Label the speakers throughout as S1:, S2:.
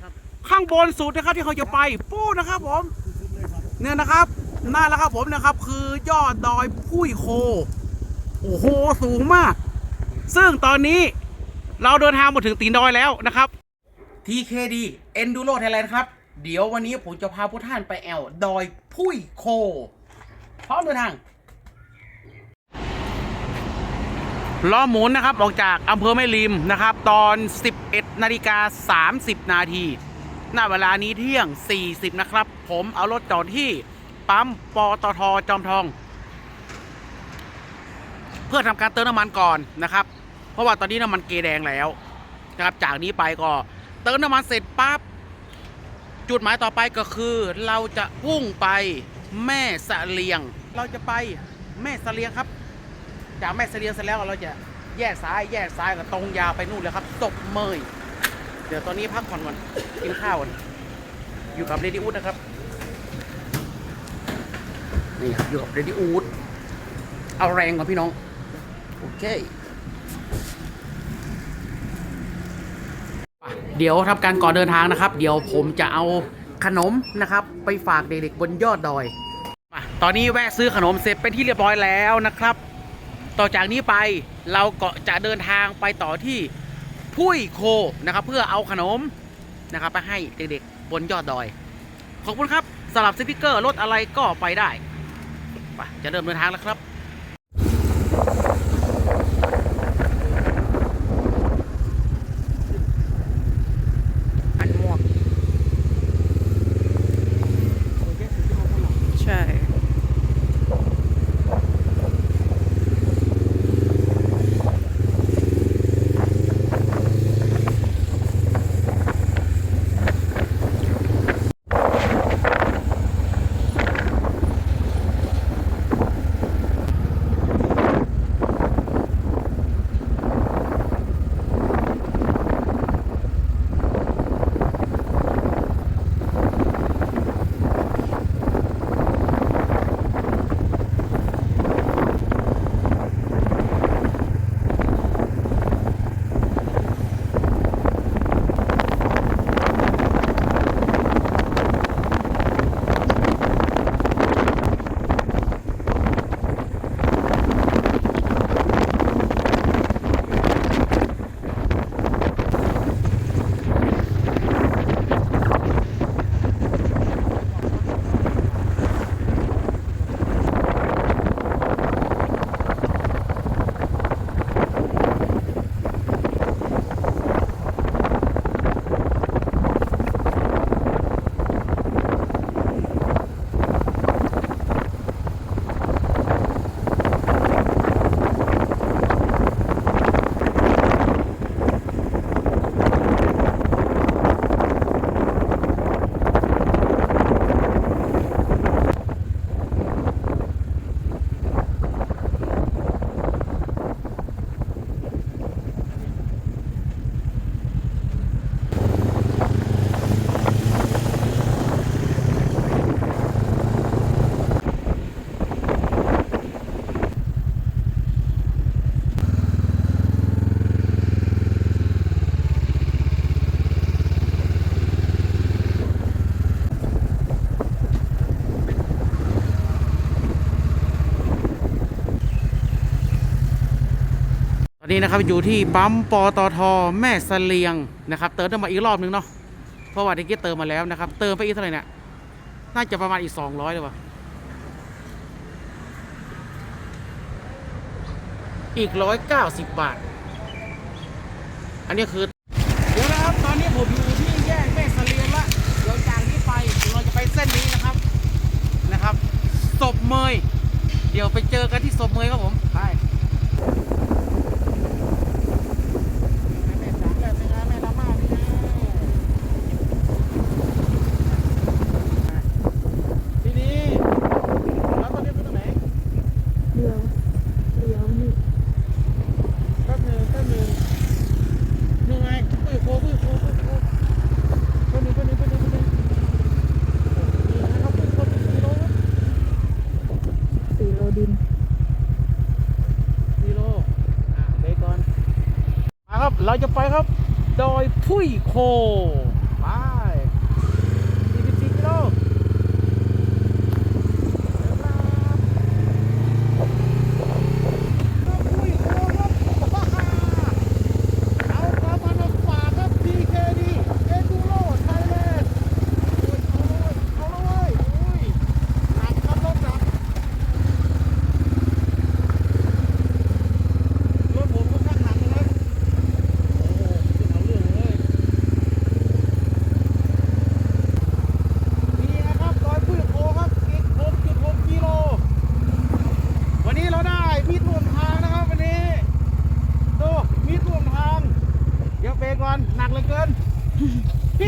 S1: ครับ
S2: ข้างบนสุดนะครับที่เขาจะไปปู้นะครับผมเนี่ยนะครับนั่นแหละครับผมนะครับ คือยอดดอยพุ้ยโค โอ้โหสูงมาก ซึ่งตอนนี้เราเดินทางมาถึงตีนดอยแล้วนะครับ TKD Enduro Thailand ครับ เดี๋ยววันนี้ผมจะพาผู้ท่านไปแอลดอยพุ้ยโค พร้อมเดินทางล้อหมุนนะครับออกจากอำเภอแม่ริมนะครับ ตอน11 นาฬิกา 30 นาทีหน้าเวลานี้เที่ยง 40 นะครับ ผมเอารถจอดที่ปั๊มปตทจอมทอง เพื่อทำการเติมน้ำมันก่อนนะครับ เพราะว่าตอนนี้น้ำมันเกแดงแล้วนะครับจากนี้ไปก็เติมน้ำมันเสร็จปั๊บจุดหมายต่อไปก็คือเราจะพุ่งไปแม่สะเลียง เราจะไปแม่สะเลียงครับ จากแม่สะเลียงเสร็จแล้วเราจะแยกซ้ายแยกซ้ายกับตรงยาวไปนู่นเลยครับศพเมยเดี๋ยวตอนนี้พักผ่อนก่อนกินข้าวก่อนอยู่กับเรดิอูดนะครับนี่ครับอยู่กับเรดิอูดเอาแรงก่อนพี่น้อง โอเค เดี๋ยวทำการก่อนเดินทางนะครับ เดี๋ยวผมจะเอาขนมนะครับ ไปฝากเด็กๆบนยอดดอยตอนนี้แวะซื้อขนมเสร็จเป็นที่เรียบร้อยแล้วนะครับ ต่อจากนี้ไปเราก็จะเดินทางไปต่อที่ พุ้ยโคนะครับเพื่อเอาขนมนะครับไปให้เด็กๆบนยอดดอย ขอบคุณครับสำหรับสติกเกอร์รถอะไรก็ไปได้ไปจะเริ่มเดินทางแล้วครับ นี้นะครับอยู่ที่ปั๊มปตทแม่เสลียงนะครับ เติมน้ำมันอีกรอบนึงเนาะเพราะว่าที่กี้เติมมาแล้วนะครับ เติมไปอีกเท่าไหร่เนี่ยน่าจะประมาณอีก 200เลยวะอีก 190 บาท อันนี้คือเดี๋ยวนะครับ ตอนนี้ผมอยู่ที่แยกแม่เสลียงละเดี๋ยวจากนี้ไปเราจะไปเส้นนี้นะครับนะครับศพเมย เดี๋ยวไปเจอกันที่ศพเมยครับผมไป แม่จ๋าแม่เป็นไงแม่ละมาเป็นไงทีนี้แล้วตอนนี้ไปตรงไหน
S3: เลี้ยวเลี้ยวนี่
S2: แป๊บนึงแป๊บนึงนี่ไงปุ้ยโคปุ้ยโคปุ้ยโคแป๊บนึงแป๊บนึงแป๊บนึงแป๊บนึงนี่นะครับปุ้คปุ้ยโค
S3: สี่โลดิน
S2: กิโลอะเบรกก่อนมาครับเราจะไปครับ ดอยพุ้ยโคไป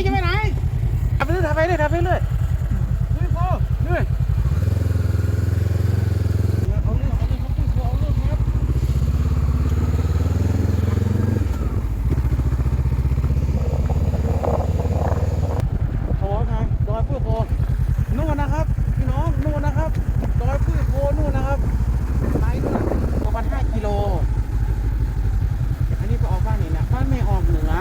S2: จะไปไหนขับไปเรื่อยขับไปเรื่อยขับไปเรื่อยเฮ้ยพ่อเรื่อยเอาเรื่องเอาเรื่องครับเอาเรื่องครับโอ้ไงดอยพุ้ยโพนู่นนะครับ พี่น้องนู่นนะครับ ดอยพุ้ยโพนู่นนะครับไปนู่นประมาณ5กิโล อันนี้ไปออกบ้านนี่นะบ้านไม่ออกเหนือ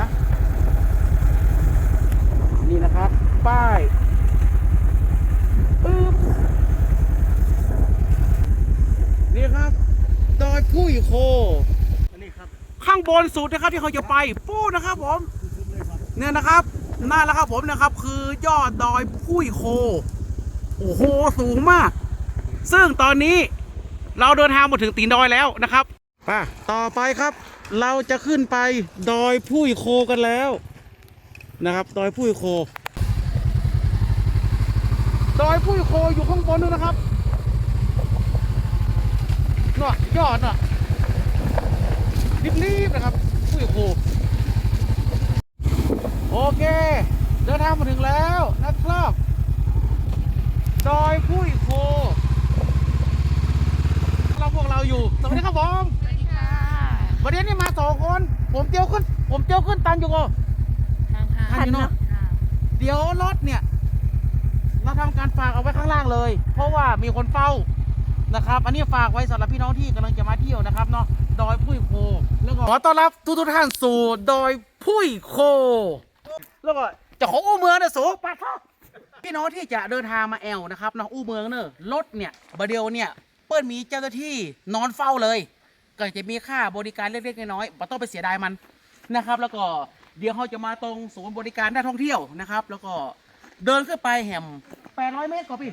S2: นี่นะครับ ป้ายปึ๊บนี่ครับ ดอยพุ้ยโค
S1: อันนี้ครั
S2: บนสุดนะครับที่เขาจะไปปู้นะครับผมเนี่ยนะครับนั่นแหละครับผมนะครับ คือยอดดอยพุ้ยโค โอ้โหสูงมาก ซึ่งตอนนี้เราเดินทางมาถึงตีนดอยแล้วนะครับป่ะต่อไปครับ เราจะขึ้นไปดอยพุ้ยโคกันแล้วนะครับ ดอยพุ้ยโค ดอยพุ้ยโคอยู่ข้างบนนู้นนะครับน่ะยอดน่ะ รีบๆนะครับพุ้ยโคโอเค เดินทางมาถึงแล้วนะครับ ดอยพุ้ยโคเราพวกเราอยู่ สวัสดีครับผม
S3: สวัสดีค่ะ
S2: วันนี้นี่มาสองคน ผมเจียวขึ้น ผมเจียวขึ้นตันอยู่ก่อน
S3: ทางค่ะ
S2: ทันอยู่เนอะเดี๋ยวรถเนี่ย เราทำการฝากเอาไว้ข้างล่างเลย เพราะว่ามีคนเฝ้านะครับ อันนี้ฝากไว้สำหรับพี่น้องที่กำลังจะมาเที่ยวนะครับเนาะดอยพุ้ยโคแล้วก็ ขอต้อนรับทุกทุกๆท่านสู่ดอยพุ้ยโค แล้วก็เจะของอู้เมืองนะสูปาทอพี่น้องที่จะเดินทางมาแอลนะครับเนาะอู้เมืองเนอะรถเนี่ยบดเดียวเนี่ย เปิ้ลมีเจ้าหน้าที่นอนเฝ้าเลย ก็จะมีค่าบริการเล็กๆน้อยๆไม่ต้องไปเสียดายมันนะครับ แล้วก็เดี๋ยวเขาจะมาตรงศูนย์บริการนักท่องเที่ยวนะครับ แล้วก็เดินขึ้นไปแหม800 เมตรก่อนพี่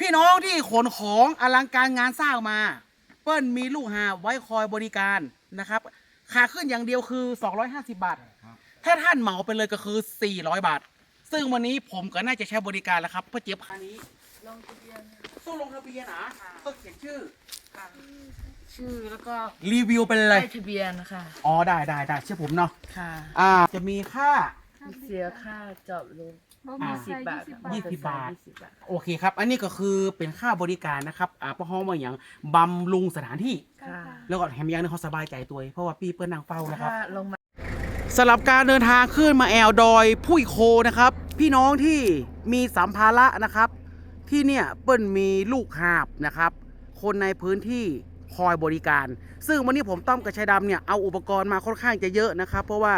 S2: พี่น้องที่ขนของอลังการงานสร้างมา เปิ้ลมีลูกหาบไว้คอยบริการ นะครับค่าขึ้นอย่างเดียวคือ 250 บาท ถ้าท่านเหมาไปเลยก็คือ 400 บาท ซึ่งวันนี้ผมก็น่าจะใช้บริการแล้วครับเพื่อเจี๊ยบคันนี้
S3: ลงทะเบียน
S2: ต้องลงทะเบียนนะต้องเขียนชื่อ
S3: ค่ะชื่อแล้วก็
S2: รีวิวไปเลย
S3: ป้ายทะเบียนนะคะ
S2: อ๋อได้ได้ได้เชื่อผมเนาะ
S3: ค่ะ
S2: อ่าจะมีค่า
S3: เสียค่าจอดรถ
S2: อ่า
S3: ยี่สิบบาท
S2: ยี่สิบบาท
S3: ยี่สิบบาท
S2: โอเคครับ อันนี้ก็คือเป็นค่าบริการนะครับอ่าเพราะห้องมาอย่างบำรุงสถานที่
S3: ค่ะ
S2: แล้วก็แถมอยังนึงเขาสบายใจตัวเองเพราะว่าปีเปิ้ลนางเฝ้านะครับ
S3: ถ้าลงมา
S2: สำหรับการเดินทางขึ้นมาแอลดอยพุ้ยโคนะครับ พี่น้องที่มีสัมภาระนะครับ ที่เนี่ยเปิ้ลมีลูกหาบนะครับ คนในพื้นที่คอยบริการ ซึ่งวันนี้ผมต้อมกับชายดำเนี่ยเอาอุปกรณ์มาค่อนข้างจะเยอะนะครับ เพราะว่า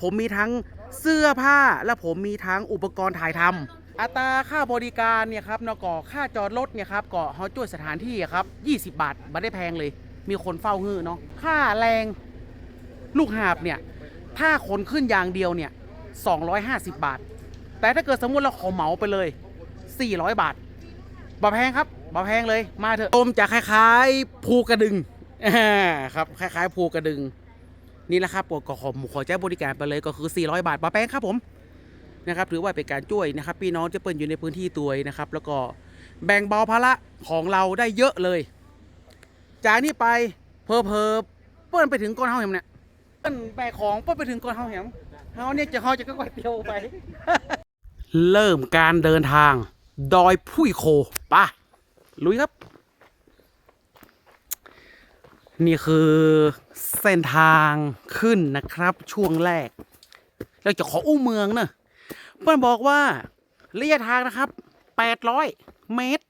S2: ผมมีทั้ง เสื้อผ้าและผมมีทั้งอุปกรณ์ถ่ายทำอัตราค่าบริการเนี่ยครับนก่อค่าจอดรถเนี่ยครับก่อฮอจ่วยสถานที่ครับ 20 บาทไม่ได้แพงเลย มีคนเฝ้าฮื้อเนาะค่าแรงลูกหาบเนี่ยถ้าขนขึ้นอย่างเดียวเนี่ย250 บาท แต่ถ้าเกิดสมมติเราขอเหมาไปเลย 400 บาทบ่แพงครับบ่แพงเลยมาเถอะอมจะคล้าย ๆ ภูกระดึงครับคล้าย ๆ ภูกระดึง นี่แหละครับปกขอขอแจ้งบริการไปเลยก็คือ 400 บาทบ่แพงครับผมนะครับถือว่าเป็นการช่วยนะครับพี่น้องที่เปิ้ลอยู่ในพื้นที่ตัวนะครับ แล้วก็แบ่งเบาภาระของเราได้เยอะเลย จากนี้ไปเพอเพอเปิ้ลไปถึงก้อนเฮาเห็นเนี่ยเปิ้ลแบกของเปิ้ลไปถึงก่อนเฮาแหมเฮาเนี่ยจะเฮาจะก็ก๋วยเตี๋ยวไป เริ่มการเดินทาง ดอยพุ้ยโคไปะลุยครับ นี่คือเส้นทางขึ้นนะครับช่วงแรก เราจะขออู้เมืองเนอะเพื่อนบอกว่าระยะทางนะครับ 800 เมตร